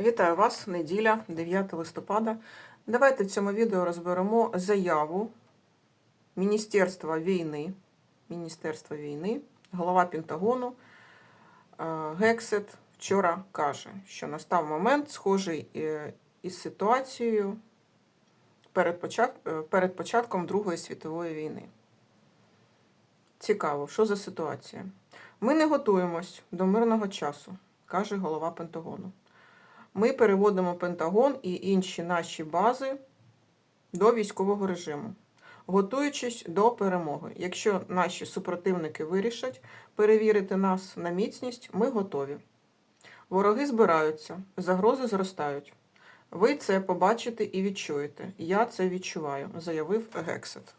Вітаю вас, неділя, 9 листопада. Давайте в цьому відео розберемо заяву Міністерства війни, Міністерства війни, голова Пентагону е, Гексет вчора каже, що настав момент, схожий е, із ситуацією е, перед початком Другої світової війни. Цікаво, що за ситуація? Ми не готуємось до мирного часу, каже голова Пентагону. Ми переводимо Пентагон і інші наші бази до військового режиму, готуючись до перемоги. Якщо наші супротивники вирішать перевірити нас на міцність, ми готові. Вороги збираються, загрози зростають. Ви це побачите і відчуєте. Я це відчуваю, заявив Гексет.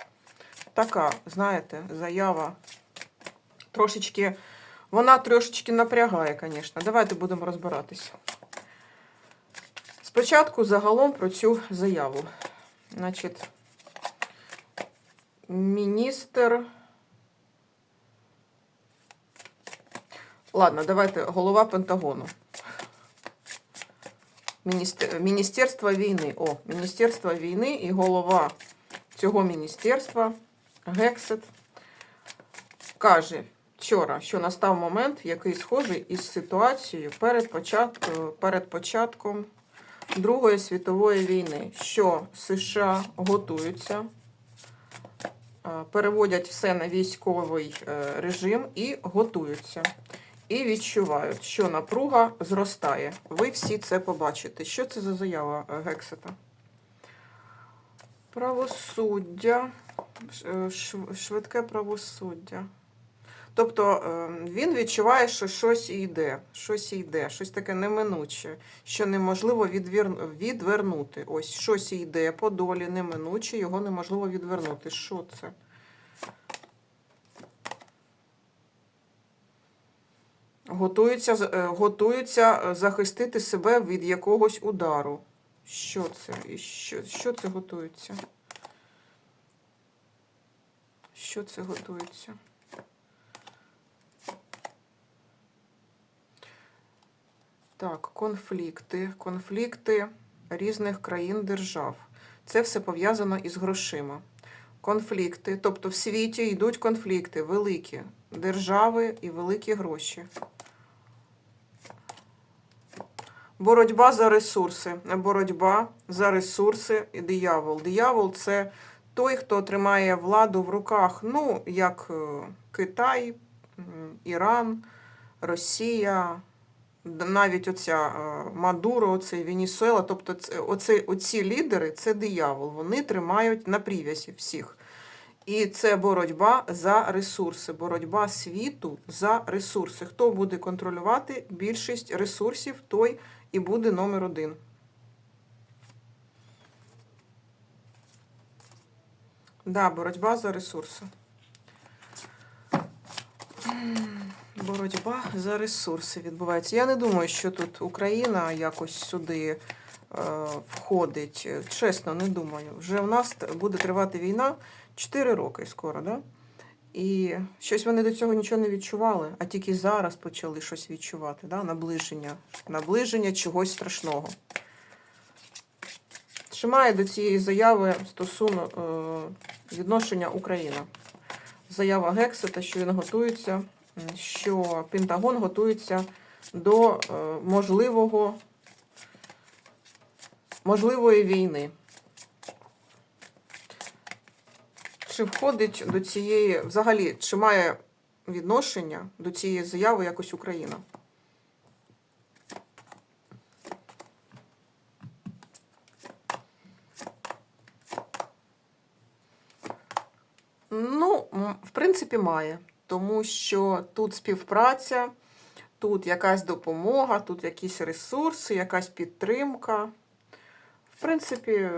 Така, знаєте, заява трошечки, вона трошечки напрягає, звісно. Давайте будемо розбиратися. Спочатку загалом про цю заяву. Значить, міністр. Ладно, давайте голова Пентагону. Міністер... Міністерство війни. О, Міністерство війни і голова цього міністерства Гексет каже вчора, що настав момент, який схожий із ситуацією перед, почат... перед початком Другої світової війни, що США готуються, переводять все на військовий е, режим і готуються. І відчувають, що напруга зростає. Ви всі це побачите. Що це за заява е, Гексета? Правосуддя, е, швидке правосуддя. Тобто він відчуває, що щось йде, щось йде, щось таке неминуче, що неможливо відвернути. Ось щось йде по долі, неминуче, його неможливо відвернути. Що це? Готуються, готуються захистити себе від якогось удару. Що це? І що, що це готується? Що це готується? Так, конфлікти, конфлікти різних країн держав. Це все пов'язано із грошима. Конфлікти, тобто в світі йдуть конфлікти великі держави і великі гроші. Боротьба за ресурси. Боротьба за ресурси і диявол. Диявол це той, хто тримає владу в руках, ну, як Китай, Іран, Росія навіть оця Мадуро, оцей Венесуела, тобто оці, оці лідери це диявол. Вони тримають на прив'язі всіх. І це боротьба за ресурси, боротьба світу за ресурси. Хто буде контролювати більшість ресурсів, той і буде номер один. Да, боротьба за ресурси. Боротьба за ресурси відбувається. Я не думаю, що тут Україна якось сюди е, входить. Чесно, не думаю. Вже в нас буде тривати війна 4 роки скоро, да? І щось вони до цього нічого не відчували, а тільки зараз почали щось відчувати. Да? Наближення, наближення чогось страшного. Чи має до цієї заяви стосунок е, відношення Україна? Заява Гексета, що він готується що Пентагон готується до е, можливого, можливої війни. Чи входить до цієї, взагалі, чи має відношення до цієї заяви якось Україна? Ну, в принципі, має тому що тут співпраця, тут якась допомога, тут якісь ресурси, якась підтримка. В принципі,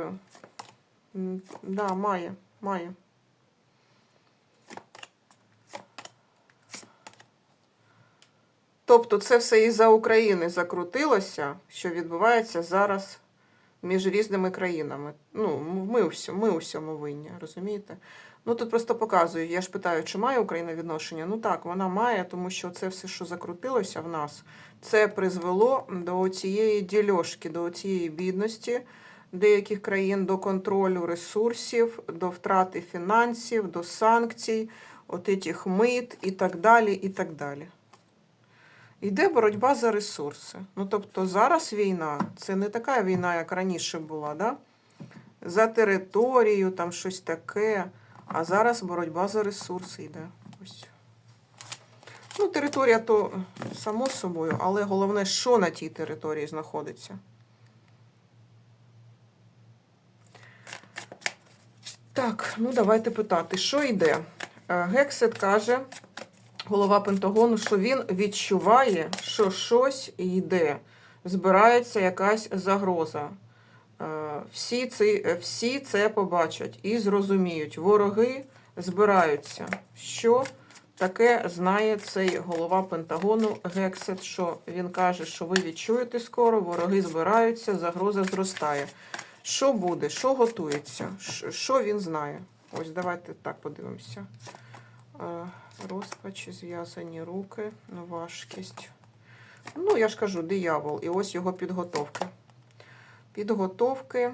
да, має, має. Тобто це все із-за України закрутилося, що відбувається зараз між різними країнами. Ну, ми у всьому, ми у всьому винні, розумієте? Ну тут просто показую. Я ж питаю, чи має Україна відношення? Ну так, вона має, тому що це все, що закрутилося в нас, це призвело до цієї дільошки, до цієї бідності деяких країн, до контролю ресурсів, до втрати фінансів, до санкцій, от этих мит і так далі. і так далі. Йде боротьба за ресурси. Ну, тобто зараз війна це не така війна, як раніше була, да? за територію, там щось таке. А зараз боротьба за ресурси йде. Ось. Ну, територія то само собою, але головне, що на тій території знаходиться. Так, ну давайте питати, що йде? Е, Гексет каже, голова Пентагону, що він відчуває, що щось йде, збирається якась загроза. Е, Всі, ці, е, всі це побачать і зрозуміють. Вороги збираються. Що таке знає цей голова Пентагону Гексет, що він каже, що ви відчуєте скоро, вороги збираються, загроза зростає. Що буде, що готується, що він знає? Ось давайте так подивимося. Е, Розпач, зв'язані руки, важкість. Ну, я ж кажу, диявол. І ось його підготовка. Підготовки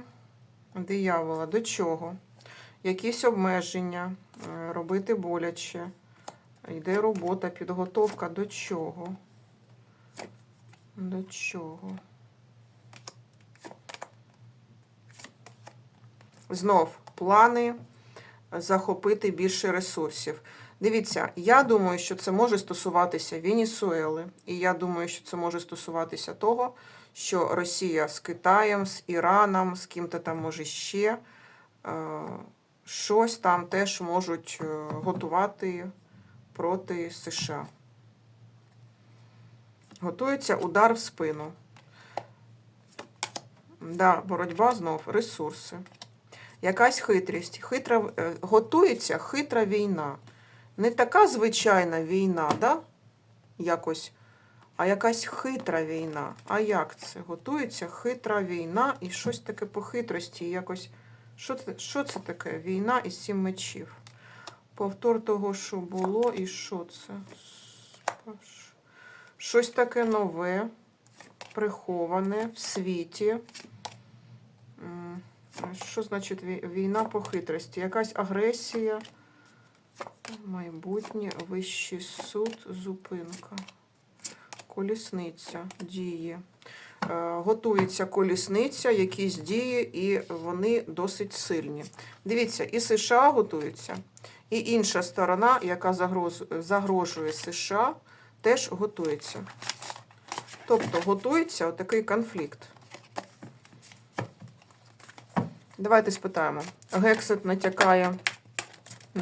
диявола. До чого? Якісь обмеження, е, робити боляче. Йде робота, підготовка до чого? До чого? Знов плани захопити більше ресурсів. Дивіться, я думаю, що це може стосуватися Венесуели, і я думаю, що це може стосуватися того, що Росія з Китаєм, з Іраном, з ким-то там може ще е, щось там теж можуть е, готувати проти США. Готується удар в спину. Да, боротьба знов, ресурси. Якась хитрість. Хитра, е, готується хитра війна. Не така звичайна війна, да? Якось, а якась хитра війна. А як це? Готується хитра війна і щось таке по хитрості. Якось. Що це, що це таке? Війна і сім мечів. Повтор того, що було, і що це? Щось таке нове, приховане в світі. Що значить війна по хитрості? Якась агресія, майбутнє, вищий суд, зупинка. Колісниця діє. Е, Готується колісниця, якісь дії, і вони досить сильні. Дивіться, і США готуються, і інша сторона, яка загрожує США, теж готується. Тобто готується отакий конфлікт. Давайте спитаємо. Гексет натякає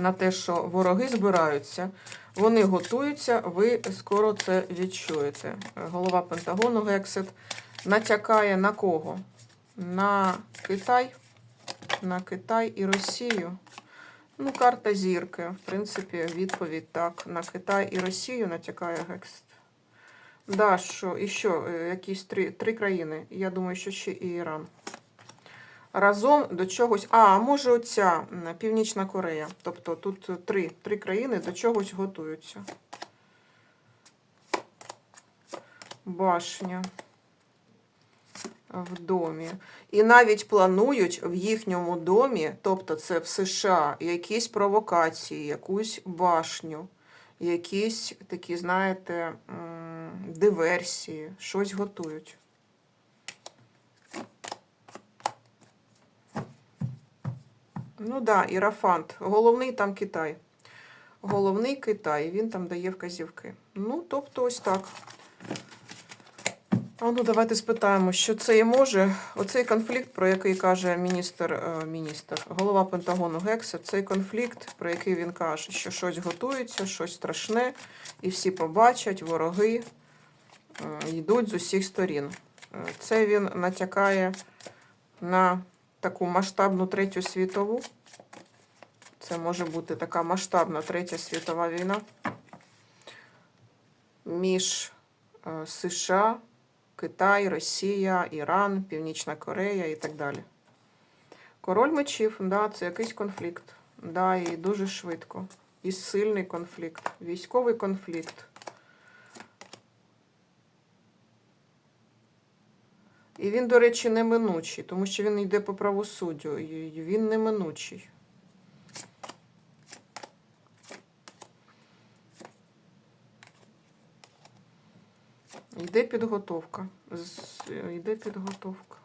на те, що вороги збираються, вони готуються, ви скоро це відчуєте. Голова Пентагону Гексет натякає на кого? На Китай, на Китай і Росію. Ну, карта зірки. В принципі, відповідь так. На Китай і Росію натякає Гексет. Да, що, і що, е, якісь три, три країни. Я думаю, що ще і Іран. Разом до чогось. А, може оця Північна Корея. Тобто тут три, три країни до чогось готуються. Башня в домі. І навіть планують в їхньому домі, тобто це в США, якісь провокації, якусь башню, якісь такі, знаєте, диверсії, щось готують. Ну да, Ірафант. Головний там Китай. Головний Китай, він там дає вказівки. Ну, тобто, ось так. А ну, давайте спитаємо, що це і може. Оцей конфлікт, про який каже міністр, е, міністр, голова Пентагону Гекса, цей конфлікт, про який він каже, що щось готується, щось страшне, і всі побачать, вороги е, йдуть з усіх сторін. Е, Це він натякає на таку масштабну третю світову. Це може бути така масштабна третя світова війна між е, США, Китай, Росія, Іран, Північна Корея і так далі. Король мечів, да, це якийсь конфлікт. Да, і дуже швидко. І сильний конфлікт. Військовий конфлікт. І він, до речі, неминучий, тому що він йде по правосуддю. І він неминучий. Йде підготовка. Йде підготовка.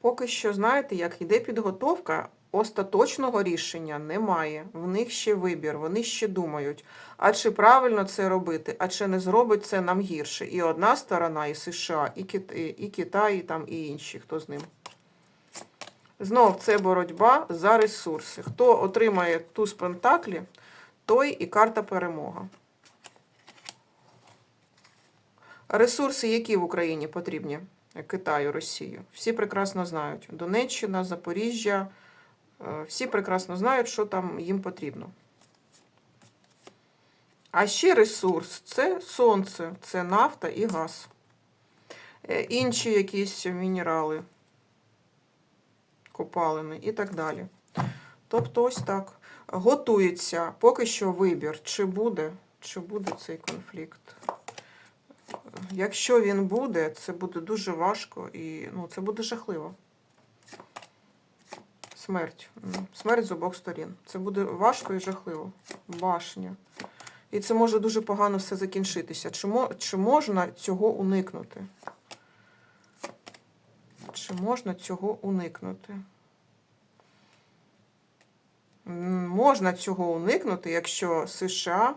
Поки що, знаєте, як йде підготовка, остаточного рішення немає. В них ще вибір, вони ще думають, а чи правильно це робити, а чи не зробить це нам гірше. І одна сторона, і США, і Китай, і, Китай, і, там, і інші, хто з ним. Знов це боротьба за ресурси. Хто отримає туз пентаклі, той і карта перемога. Ресурси, які в Україні потрібні Китаю, Росію, всі прекрасно знають. Донеччина, Запоріжжя, всі прекрасно знають, що там їм потрібно. А ще ресурс це сонце, це нафта і газ. Е, Інші якісь мінерали, копалини і так далі. Тобто, ось так. Готується поки що вибір, чи буде, чи буде цей конфлікт. Якщо він буде, це буде дуже важко і ну, це буде жахливо. Смерть. Смерть з обох сторін. Це буде важко і жахливо. Башня. І це може дуже погано все закінчитися. Чи, можна цього уникнути? Чи можна цього уникнути? Можна цього уникнути, якщо США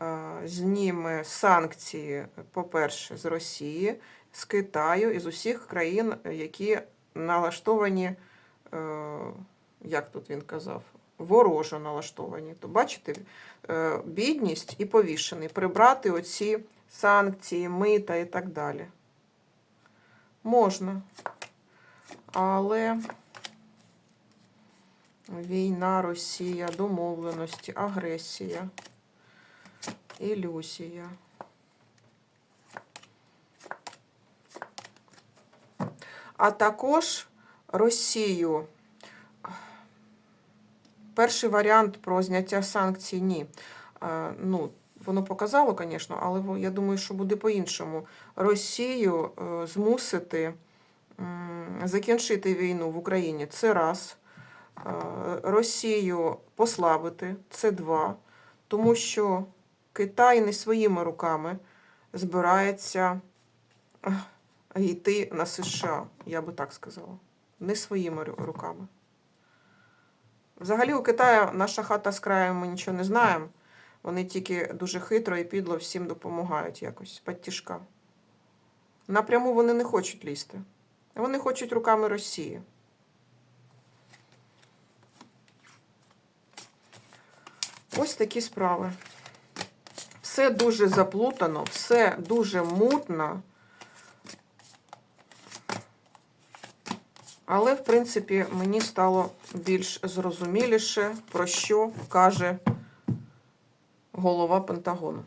е, зніме санкції, по-перше, з Росії, з Китаю і з усіх країн, які налаштовані, як тут він казав, ворожо налаштовані. То бачите, е, бідність і повішений, прибрати оці санкції, мита і так далі. Можна. Але війна, Росія, домовленості, агресія, ілюзія. А також Росію. Перший варіант про зняття санкцій ні. Е, Ну, воно показало, звісно, але я думаю, що буде по-іншому. Росію е, змусити закінчити війну в Україні це раз. Е, Росію послабити це два. Тому що Китай не своїми руками збирається йти на США, я би так сказала. Не своїми руками. Взагалі у Китаю наша хата з краю ми нічого не знаємо. Вони тільки дуже хитро і підло всім допомагають якось, підтішка. Напряму вони не хочуть лізти. Вони хочуть руками Росії. Ось такі справи. Все дуже заплутано, все дуже мутно. Але, в принципі, мені стало більш зрозуміліше, про що каже голова Пентагону.